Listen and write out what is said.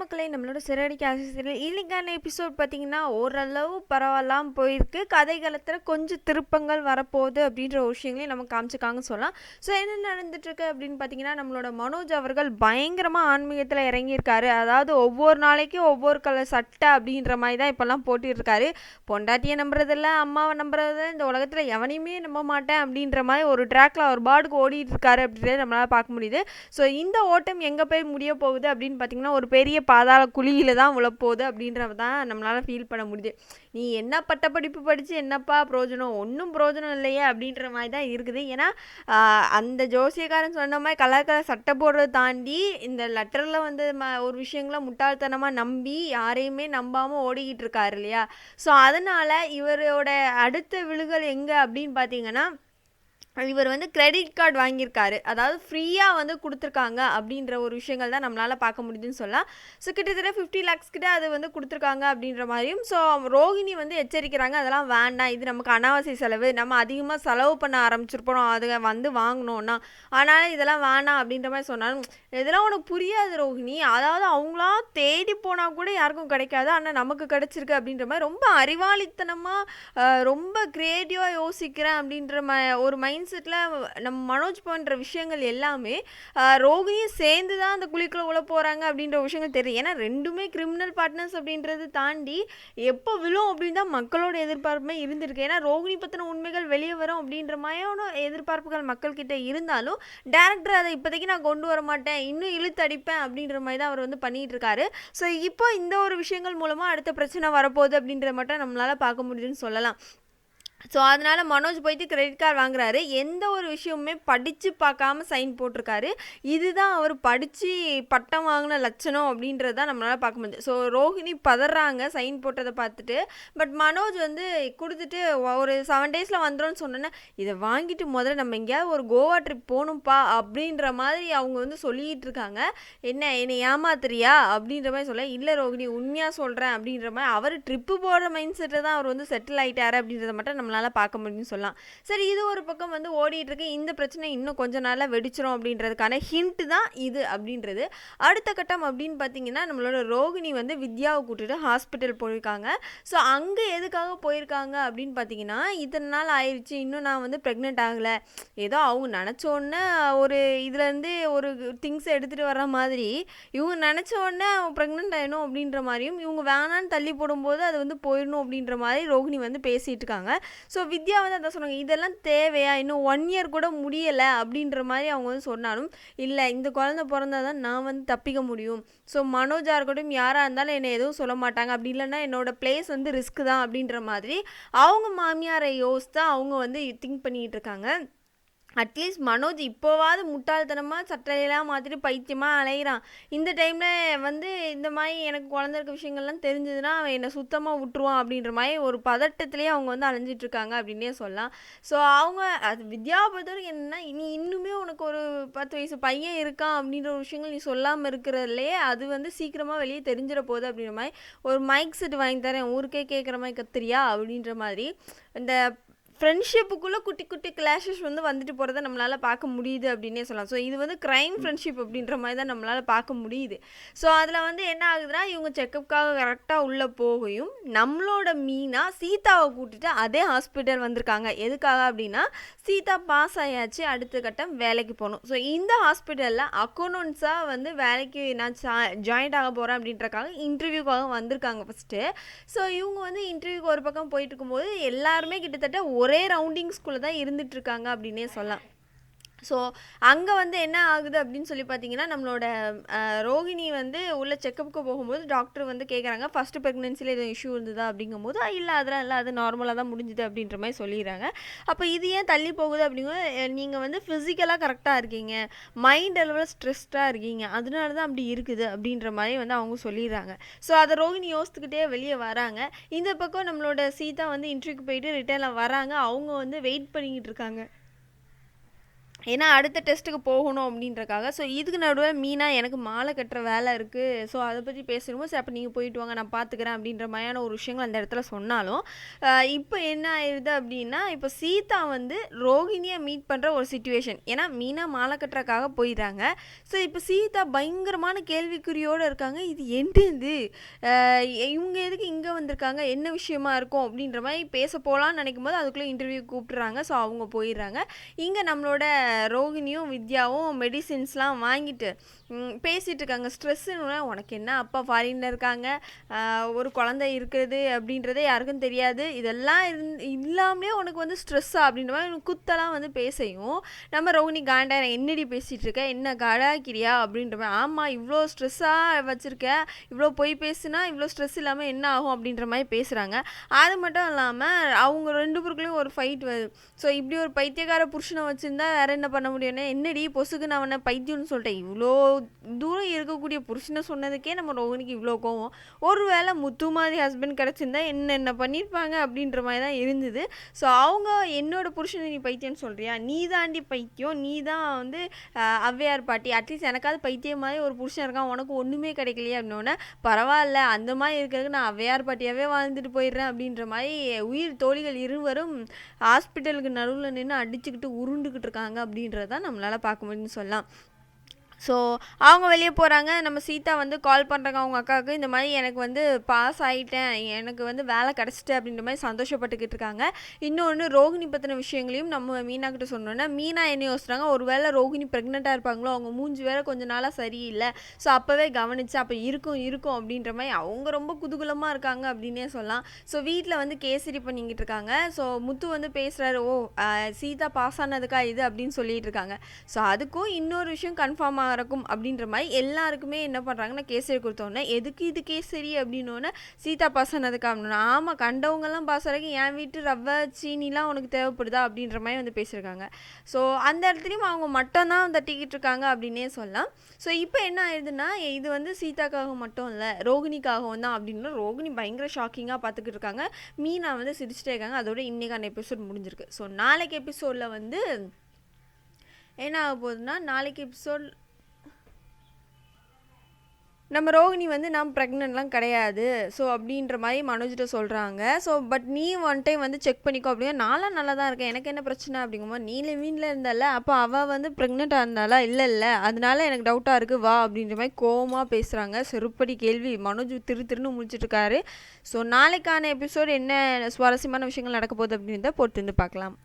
மக்களே நம்மளோட சிறடிக்கு ஆசிரியர் இன்னைக்கான எபிசோட் பார்த்தீங்கன்னா ஓரளவு பரவாயில்லாம் போயிருக்கு. கதைகளத்தில் கொஞ்சம் திருப்பங்கள் வரப்போகுது அப்படின்ற ஒரு விஷயங்களையும் நம்ம காமிச்சிருக்காங்கன்னு சொல்லலாம். ஸோ என்ன நடந்துட்டுருக்கு அப்படின்னு பார்த்தீங்கன்னா நம்மளோட மனோஜ் அவர்கள் பயங்கரமாக ஆன்மீகத்தில் இறங்கியிருக்காரு. அதாவது ஒவ்வொரு நாளைக்கும் ஒவ்வொரு கலர் சட்டை அப்படின்ற மாதிரி தான் இப்போல்லாம் போட்டிருக்காரு. பொண்டாட்டியை நம்புறதில்ல அம்மாவை நம்புறதில்ல இந்த உலகத்தில் எவனையுமே நம்ப மாட்டேன் அப்படின்ற மாதிரி ஒரு ட்ராக்ல அவர் பாடுக்கு ஓடிட்டு இருக்காரு அப்படின்றத நம்மளால் பார்க்க முடியுது. ஸோ இந்த ஓட்டம் எங்கே போய் முடிய போகுது அப்படின்னு பார்த்தீங்கன்னா ஒரு பெரிய பாதாள குழியில் தான் உழப்போகுது அப்படின்றத தான் நம்மளால் ஃபீல் பண்ண முடியுது. நீ என்ன பட்ட படிப்பு படித்து என்னப்பா பிரயோஜனம் ஒன்றும் பிரயோஜனம் இல்லையே அப்படின்ற மாதிரி தான் இருக்குது. ஏன்னா அந்த ஜோசியக்காரன் சொன்ன மாதிரி கலர் கலர் சட்டை போடுறதை தாண்டி இந்த லெட்டரில் வந்து ம ஒரு விஷயங்களை முட்டாள்தனமாக நம்பி யாரையுமே நம்பாமல் ஓடிக்கிட்டு இருக்காரு இல்லையா? ஸோ அதனால் இவரோட அடுத்த விழுகல் எங்கே அப்படின்னு பார்த்தீங்கன்னா இவர் வந்து கிரெடிட் கார்டு வாங்கியிருக்காரு. அதாவது ஃப்ரீயாக வந்து கொடுத்துருக்காங்க அப்படின்ற ஒரு விஷயங்கள் தான் நம்மளால் பார்க்க முடியுதுன்னு சொல்லலாம். ஸோ கிட்டத்தட்ட ஃபிஃப்டி லேக்ஸ் கிட்ட அது வந்து கொடுத்துருக்காங்க அப்படின்ற மாதிரியும் ஸோ ரோகிணி வந்து எச்சரிக்கிறாங்க. அதெல்லாம் வேண்டாம். இது நமக்கு அனாவசிய செலவு. நம்ம அதிகமாக செலவு பண்ண ஆரம்பிச்சிருப்போம். அது வந்து வாங்கினோன்னா அதனால் இதெல்லாம் வேணாம் அப்படின்ற மாதிரி சொன்னாலும் இதெல்லாம் உனக்கு புரியாது ரோகிணி அதாவது அவங்களா தேடி போனால் கூட யாருக்கும் கிடைக்காது. ஆனால் நமக்கு கிடைச்சிருக்கு அப்படின்ற மாதிரி ரொம்ப அறிவாளித்தனமாக ரொம்ப கிரியேட்டிவாக யோசிக்கிறேன் அப்படின்ற ம ஒரு மைண்ட் செட்டில் நம்ம மனோஜ் பண்ணுற விஷயங்கள் எல்லாமே ரோகிணியும் சேர்ந்து தான் அந்த குழிக்குள்ளே உள்ள போகிறாங்க அப்படின்ற விஷயங்கள் தெரியும் ஏன்னா ரெண்டுமே கிரிமினல் பார்ட்னர்ஸ் அப்படின்றது தாண்டி எப்போ விழும் அப்படின்னு தான் மக்களோட எதிர்பார்ப்புமே இருந்திருக்கு. ஏன்னா ரோகிணி பற்றின உண்மைகள் வெளியே வரும் அப்படின்ற மாதிரியான எதிர்பார்ப்புகள் மக்கள்கிட்ட இருந்தாலும் டேரக்டர் அதை இப்போதைக்கு நான் கொண்டு வர மாட்டேன் இன்னும் இழுத்து அடிப்பேன் அப்படின்ற மாதிரி தான் அவர் வந்து பண்ணிகிட்டு இருக்காரு. ஸோ இப்போ இந்த ஒரு விஷயங்கள் மூலமாக அடுத்த பிரச்சனை வரப்போகுது அப்படின்றத மட்டும் நம்மளால் பார்க்க முடியுதுன்னு சொல்லலாம். ஸோ அதனால் மனோஜ் போயிட்டு கிரெடிட் கார்டு வாங்குறாரு. எந்த ஒரு விஷயமுமே படித்து பார்க்காம சைன் போட்டிருக்காரு. இதுதான் அவர் படித்து பட்டம் வாங்கின லட்சணம் அப்படின்றத நம்மளால் பார்க்க முடியுது ஸோ ரோஹிணி பதறாங்க சைன் போட்டதை பார்த்துட்டு. பட் மனோஜ் வந்து கொடுத்துட்டு ஒரு செவன் டேஸில் வந்துடும் சொன்னோன்னே இதை வாங்கிட்டு முதல்ல நம்ம எங்கேயாவது ஒரு கோவா ட்ரிப் போகணும்ப்பா அப்படின்ற மாதிரி அவங்க வந்து சொல்லிக்கிட்டு இருக்காங்க. என்ன என்னை ஏமாத்துறியா? அப்படின்ற மாதிரி சொல்ல இல்லை ரோகிணி உண்மையாக சொல்கிறேன் அப்படின்ற மாதிரி அவர் ட்ரிப்பு போடுற மைண்ட் செட்டில் தான் அவர் வந்து செட்டில் ஆகிட்டார் அப்படின்றத மட்டும் நம்மளால் பார்க்க முடியும்னு சொல்லலாம். சரி இது ஒரு பக்கம் வந்து ஓடிட்டுருக்கு. இந்த பிரச்சனை இன்னும் கொஞ்ச நாளில் வெடிச்சிரும் அப்படின்றதுக்கான ஹிண்ட் தான் இது அப்படின்றது. அடுத்த கட்டம் அப்படின்னு பார்த்தீங்கன்னா நம்மளோட ரோகிணி வந்து வித்யாவை கூட்டிட்டு ஹாஸ்பிட்டல் போயிருக்காங்க. ஸோ அங்கே எதுக்காக போயிருக்காங்க அப்படின்னு பார்த்தீங்கன்னா இத்தனை நாள் ஆயிடுச்சு இன்னும் நான் வந்து ப்ரெக்னென்ட் ஆகலை. ஏதோ அவங்க நினச்ச ஒரு இதுலேருந்து ஒரு திங்ஸ் எடுத்துகிட்டு வர்ற மாதிரி இவங்க நினச்ச உடனே ப்ரெக்னென்ட் ஆகிடணும் அப்படின்ற மாதிரியும் இவங்க வேணான்னு தள்ளி போடும்போது அது வந்து போயிடணும் அப்படின்ற மாதிரி ரோகிணி வந்து பேசிகிட்டு இருக்காங்க. ஸோ வித்யா வந்து அதான் சொன்னாங்க இதெல்லாம் தேவையா? இன்னும் ஒன் இயர் கூட முடியலை அப்படின்ற மாதிரி அவங்க வந்து சொன்னாலும் இல்லை இந்த குழந்தை பிறந்தா தான் நான் வந்து தப்பிக்க முடியும். ஸோ மனோஜாக இருக்கட்டும் யாராக இருந்தாலும் என்னை எதுவும் சொல்ல மாட்டாங்க. அப்படி இல்லைன்னா என்னோட பிளேஸ் வந்து ரிஸ்க் தான் அப்படின்ற மாதிரி அவங்க மாமியாரை யோசித்து அவங்க வந்து திங்க் பண்ணிகிட்டு இருக்காங்க. அட்லீஸ்ட் மனோஜ் இப்போவாவது முட்டாள்தனமாக சட்டையெல்லாம் மாற்றிட்டு பைத்தியமாக அலையிறான். இந்த டைமில் வந்து இந்த மாதிரி எனக்கு குழந்த இருக்க விஷயங்கள்லாம் தெரிஞ்சதுன்னா அவன் என்னை சுத்தமாக விட்டுருவான் அப்படின்ற மாதிரி ஒரு பதட்டத்துலேயே அவங்க வந்து அலைஞ்சிட்ருக்காங்க அப்படின்னே சொல்லலாம். ஸோ அவங்க அது வித்யாவை பொறுத்தவரைக்கும் என்னென்னா நீ இன்னுமே உனக்கு ஒரு பத்து வயசு பையன் இருக்கான் அப்படின்ற ஒரு விஷயங்கள் நீ சொல்லாமல் இருக்கிறதுலையே அது வந்து சீக்கிரமாக வெளியே தெரிஞ்சிட போகுது அப்படின்ற மாதிரி ஒரு மைக் செட் வாங்கி தரேன். ஊருக்கே கேட்குற மாதிரி கத்துறியா அப்படின்ற மாதிரி. இந்த ஃப்ரெண்ட்ஷிப்புக்குள்ளே குட்டி குட்டி கிளாஷஸ் வந்து வந்துட்டு போகிறத நம்மளால் பார்க்க முடியுது அப்படின்னே சொல்லலாம். ஸோ இது வந்து க்ரைம் ஃப்ரெண்ட்ஷிப் அப்படின்ற மாதிரி தான் நம்மளால் பார்க்க முடியுது. ஸோ அதில் வந்து என்ன ஆகுதுன்னா இவங்க செக்கப்புக்காக கரெக்டாக உள்ளே போகையும் நம்மளோட மீனா சீதாவை கூட்டிட்டு அதே ஹாஸ்பிட்டல் வந்திருக்காங்க. எதுக்காக அப்படின்னா சீதா பாஸ் ஆயாச்சு அடுத்த கட்டம் வேலைக்கு போகணும். ஸோ இந்த ஹாஸ்பிட்டலில் அக்கௌண்டன்ஸாக வந்து வேலைக்கு நான் ஜாயின்ட் ஆக போகிறேன் அப்படின்றக்காக இன்டர்வியூக்காக வந்திருக்காங்க ஃபஸ்ட்டு ஸோ இவங்க வந்து இன்டர்வியூக்கு ஒரு பக்கம் போயிட்டு இருக்கும்போது எல்லாருமே கிட்டத்தட்ட ஒரே ரவுண்டிங்ஸ்குள்ளே தான் இருந்துகிட்ருக்காங்க அப்படின்னே சொல்லலாம். ஸோ அங்கே வந்து என்ன ஆகுது அப்படின்னு சொல்லி பார்த்தீங்கன்னா நம்மளோட ரோகிணி வந்து உள்ள செக்கப்புக்கு போகும்போது டாக்டர் வந்து கேட்குறாங்க ஃபஸ்ட்டு ப்ரெக்னென்சியில் எதுவும் இஷ்யூ இருந்ததா அப்படிங்கும்போது இல்லை அதெல்லாம் இல்லை. அது நார்மலாக தான் முடிஞ்சுது அப்படின்ற மாதிரி சொல்லிடுறாங்க. அப்போ இது ஏன் தள்ளி போகுது அப்படிங்கும்போது நீங்கள் வந்து ஃபிசிக்கலாக கரெக்டாக இருக்கீங்க. மைண்ட் அளவில் ஸ்ட்ரெஸ்டாக இருக்கீங்க. அதனால தான் அப்படி இருக்குது அப்படின்ற மாதிரி வந்து அவங்க சொல்லிடுறாங்க. ஸோ அதை ரோகிணி யோசித்துக்கிட்டே வெளியே வராங்க. இந்த பக்கம் நம்மளோட சீதா வந்து இன்டர்வியூக்கு போயிட்டு ரிட்டர்னில் வராங்க. அவங்க வந்து வெயிட் பண்ணிக்கிட்டு இருக்காங்க. ஏன்னா அடுத்த டெஸ்ட்டுக்கு போகணும் அப்படின்றக்காக. ஸோ இதுக்கு நடுவில் மீனா எனக்கு மாலை கட்டுற வேலை இருக்குது ஸோ அதை பற்றி பேசணுமோ சரி அப்போ நீங்கள் போயிட்டு வாங்க நான் பார்த்துக்கிறேன் அப்படின்ற மாதிரியான ஒரு விஷயங்கள் அந்த இடத்துல சொன்னாலும் இப்போ என்ன ஆயிடுது அப்படின்னா இப்போ சீதா வந்து ரோகிணியை மீட் பண்ணுற ஒரு சுச்சுவேஷன் ஏன்னா மீனா மாலை கட்டுறக்காக போயிடுறாங்க. ஸோ இப்போ சீதா பயங்கரமான கேள்விக்குறியோடு இருக்காங்க. இது என்னது? இவங்க எதுக்கு இங்கே வந்திருக்காங்க? என்ன விஷயமா இருக்கும்? அப்படின்ற மாதிரி பேச போகலான்னு நினைக்கும் போது அதுக்குள்ளே இன்டர்வியூ கூப்பிட்றாங்க ஸோ அவங்க போயிடுறாங்க. இங்கே நம்மளோட ரோகிணியும் வித்யாவும் மெடிசின்ஸ்லாம் வாங்கிட்டு பேசிகிட்டு இருக்காங்க ஸ்ட்ரெஸ்ஸுன்னு உனக்கு என்ன அப்பா ஃபாரினில் இருக்காங்க? ஒரு குழந்தை இருக்குது அப்படின்றதே யாருக்கும் தெரியாது. இதெல்லாம் இருந் இல்லாமலே உனக்கு வந்து ஸ்ட்ரெஸ்ஸா? அப்படின்ற மாதிரி குத்தெல்லாம் வந்து பேசையும் நம்ம ரோகிணி காண்டா என்னடி பேசிகிட்டு இருக்க என்ன கடாக்கிறியா அப்படின்ற மாதிரி ஆமாம் இவ்வளோ ஸ்ட்ரெஸ்ஸாக வச்சுருக்க. இவ்வளோ பொய் பேசுனா இவ்வளோ ஸ்ட்ரெஸ் இல்லாமல் என்ன ஆகும்? அப்படின்ற மாதிரி பேசுகிறாங்க அது மட்டும் இல்லாமல் அவங்க ரெண்டு பேருக்குள்ளேயும் ஒரு ஃபைட் வருது. ஸோ இப்படி ஒரு பைத்தியக்கார புருஷனை வச்சுருந்தா வேற என்ன பண்ண முடியும்னா என்னடி பொசுக்கு நான் அவனை பைத்தியம்னு சொல்லிட்டேன். இவ்வளோ தூரம் இருக்கக்கூடிய புருஷனை சொன்னதுக்கே நம்ம ரோகிணிக்கு இவ்வளோ கோவம். ஒருவேளை முத்து மாதிரி ஹஸ்பண்ட் கிடச்சிருந்தா என்னென்ன பண்ணியிருப்பாங்க அப்படின்ற மாதிரி தான் இருந்தது. ஸோ அவங்க என்னோட புருஷனை நீ பைத்தியம்னு சொல்கிறியா நீ தாண்டி பைத்தியம். நீ தான் வந்து அவ்வையார் ஔவையார் பாட்டி. அட்லீஸ்ட் எனக்காவது பைத்தியம் மாதிரி ஒரு புருஷன் இருக்கான். உனக்கு ஒன்றுமே கிடைக்கலையே அப்படின்னோடனே பரவாயில்ல. அந்த மாதிரி இருக்கிறதுக்கு நான் அவ்வையார் பாட்டியாகவே வாழ்ந்துட்டு போயிடுறேன் அப்படின்ற மாதிரி உயிர் தோழிகள் இருவரும் ஹாஸ்பிட்டலுக்கு நடுவில் நின்று அடிச்சுக்கிட்டு உருண்டுக்கிட்டு இருக்காங்க அப்படின்றத நம்மளால் பார்க்க முடியும்னு சொல்லலாம். ஸோ அவங்க வெளியே போகிறாங்க நம்ம சீதா வந்து கால் பண்ணுறாங்க அவங்க அக்காவுக்கு இந்த மாதிரி எனக்கு வந்து பாஸ் ஆகிட்டேன் எனக்கு வந்து வேலை கிடச்சிட்டு அப்படின்ற மாதிரி சந்தோஷப்பட்டுக்கிட்டு இருக்காங்க. இன்னொன்று ரோகிணி பற்றின விஷயங்களையும் நம்ம மீனா கிட்ட சொன்னோன்னா மீனா என்ன யோசிச்சாங்க ஒருவேளை ரோகிணி ப்ரெக்னெண்ட்டாக இருப்பாங்களோ? அவங்க மூஞ்சி வேற கொஞ்ச நாளாக சரியில்லை. ஸோ அப்போவே கவனிச்சு அப்போ இருக்கும் இருக்கும் அப்படின்ற மாதிரி அவங்க ரொம்ப குதூகலமாக இருக்காங்க அப்படின்னே சொல்லலாம். ஸோ வீட்டில் வந்து கேசரி பண்ணிக்கிட்டு இருக்காங்க. ஸோ முத்து வந்து பேசுகிறாரு ஓ சீதா பாஸ் ஆனதுக்கா இது? அப்படின்னு சொல்லிட்டு இருக்காங்க. ஸோ அதுக்கும் இன்னொரு விஷயம் கன்ஃபார்ம் இருக்கும் அப்படின்ற மாதிரி எல்லாருக்குமே என்ன பண்ணுறாங்கன்னா கேசரி கொடுத்தோன்னே எதுக்கு இது கேசரி? அப்படின்னோடனே சீதா பாஸ் ஆனதுக்கா அப்படின்னா ஆமாம் கண்டவங்கெல்லாம் பாஸ் ஆகிறதுக்கு என் வீட்டு ரவை சீனிலாம் உனக்கு தேவைப்படுதா? அப்படின்ற மாதிரி வந்து பேசியிருக்காங்க. ஸோ அந்த இடத்துலையும் அவங்க மட்டும் தான் தட்டிக்கிட்டு இருக்காங்க அப்படின்னே சொல்லலாம். ஸோ இப்போ என்ன ஆயிடுதுன்னா இது வந்து சீதாக்காக மட்டும் இல்லை ரோகிணிக்காகவும் தான் அப்படின்னு ரோகிணி பயங்கர ஷாக்கிங்காக பார்த்துக்கிட்டு இருக்காங்க. மீனா வந்து சிரிச்சிட்டே இருக்காங்க. அதோட இன்னைக்கான எபிசோட் முடிஞ்சிருக்கு. ஸோ நாளைக்கு எபிசோடில் வந்து என்ன ஆக போகுதுன்னா நாளைக்கு எபிசோட் நம்ம ரோகிணி வந்து நான் ப்ரெக்னென்ட்லாம் கிடையாது. ஸோ அப்படின்ற மாதிரி மனோஜ்கிட்ட சொல்கிறாங்க ஸோ பட் நீ ஒன் டைம் வந்து செக் பண்ணிக்கோ அப்படின்னா நான்லாம் நல்லா தான் இருக்கேன். எனக்கு என்ன பிரச்சனை? அப்படிங்கும்போது நீ லிவின்ல இருந்தால அப்போ அவள் வந்து ப்ரெக்னெண்ட்டாக இருந்தாலா இல்லை இல்லை. அதனால எனக்கு டவுட்டாக இருக்குது வா. அப்படின்ற மாதிரி கோவமாக பேசுகிறாங்க செருப்படி கேள்வி. மனோஜ் திரு திருன்னு முடிச்சிட்ருக்காரு ஸோ நாளைக்கான எபிசோட் என்ன சுவாரஸ்யமான விஷயங்கள் நடக்க போகுது அப்படின்றத பொறுத்து வந்து பார்க்கலாம்.